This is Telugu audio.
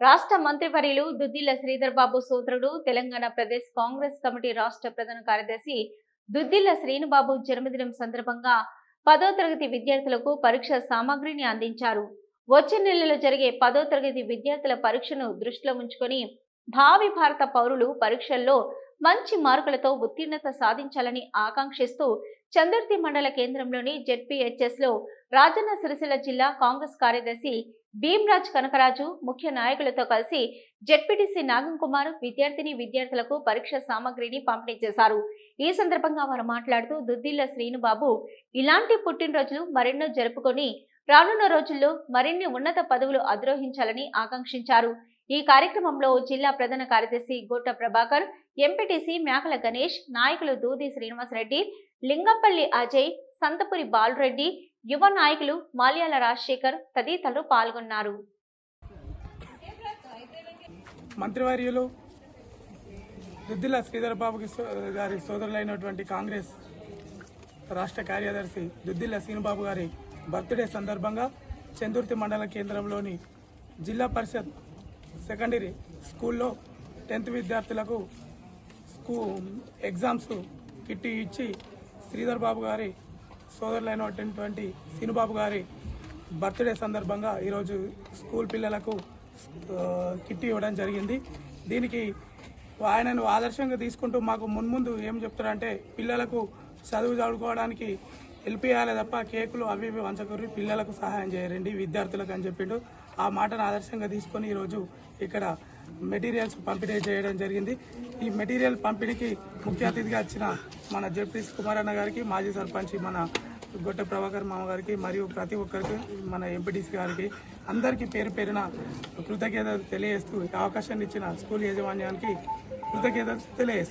రాష్ట్ర మంత్రివర్యులు దుద్దిల్ల శ్రీధర్ బాబు సోదరుడు తెలంగాణ ప్రదేశ్ కాంగ్రెస్ కమిటీ రాష్ట్ర ప్రధాన కార్యదర్శి దుద్దిల్ల శ్రీనుబాబు జన్మదినం సందర్భంగా పదో తరగతి విద్యార్థులకు పరీక్ష సామాగ్రిని అందించారు. వచ్చే నెలలో జరిగే పదో తరగతి విద్యార్థుల పరీక్షను దృష్టిలో ఉంచుకొని భావి భారత పౌరులు పరీక్షల్లో మంచి మార్కులతో ఉత్తీర్ణత సాధించాలని ఆకాంక్షిస్తూ చందుర్తి మండల కేంద్రంలోని జెడ్పీహెచ్ఎస్లో రాజన్న సిరిసిల్ల జిల్లా కాంగ్రెస్ కార్యదర్శి భీమ్రాజ్ కనకరాజు ముఖ్య నాయకులతో కలిసి జెడ్పీటీసీ నాగం కుమార్ విద్యార్థిని విద్యార్థులకు పరీక్ష సామగ్రిని పంపిణీ చేశారు. ఈ సందర్భంగా వారు మాట్లాడుతూ దుద్దిల్ల శ్రీనుబాబు ఇలాంటి పుట్టినరోజులు మరెన్నో జరుపుకొని రానున్న రోజుల్లో మరిన్ని ఉన్నత పదవులు అధిరోహించాలని ఆకాంక్షించారు. ఈ కార్యక్రమంలో జిల్లా ప్రధాన కార్యదర్శి గోట ప్రభాకర్ ఎంపీటీసీ మేకల గణేష్ నాయకులు దూది శ్రీనివాసరెడ్డి లింగంపల్లి అజయ్ సంతపురి బాలరెడ్డి యువ నాయకులు మాల్యాల రాజశేఖర్ తదితరులు పాల్గొన్నారు. మంత్రివర్యులు దుద్దిల శ్రీధర్ బాబుకి గారి సోదరులైనటువంటి కాంగ్రెస్ రాష్ట్ర కార్యదర్శి దుద్దిల్ల సీనుబాబు గారి బర్త్డే సందర్భంగా చందుర్తి మండల కేంద్రంలోని జిల్లా పరిషత్ సెకండరీ స్కూల్లో టెన్త్ విద్యార్థులకు స్కూ ఎగ్జామ్స్ కిట్టి ఇచ్చి శ్రీధర్ బాబు గారి సోదరులైనటువంటి సినుబాబు గారి బర్త్డే సందర్భంగా ఈరోజు స్కూల్ పిల్లలకు కిట్టి ఇవ్వడం జరిగింది. దీనికి ఆయనను ఆదర్శంగా తీసుకుంటూ మాకు మున్ముందు ఏం చెప్తారంటే పిల్లలకు చదువు చదువుకోవడానికి హెల్ప్ చేయాలి తప్ప కేకులు అవి ఇవి వంచకూరి పిల్లలకు సహాయం చేయరండి విద్యార్థులకు అని చెప్పిండు. ఆ మాటను ఆదర్శంగా తీసుకొని ఈరోజు ఇక్కడ మెటీరియల్స్ పంపిణీ చేయడం జరిగింది. ఈ మెటీరియల్ పంపిణీకి ముఖ్య అతిథిగా వచ్చిన మన జెపీ కుమారన్న గారికి మాజీ సర్పంచ్ మన గొట్టె ప్రభాకర్ మామ గారికి మరియు ప్రతి ఒక్కరికి మన ఎంపీటీసీ గారికి అందరికీ పేరు పేరున కృతజ్ఞతలు తెలియజేస్తూ అవకాశాన్ని ఇచ్చిన స్కూల్ యాజమాన్యానికి కృతజ్ఞతలు తెలియజేస్తూ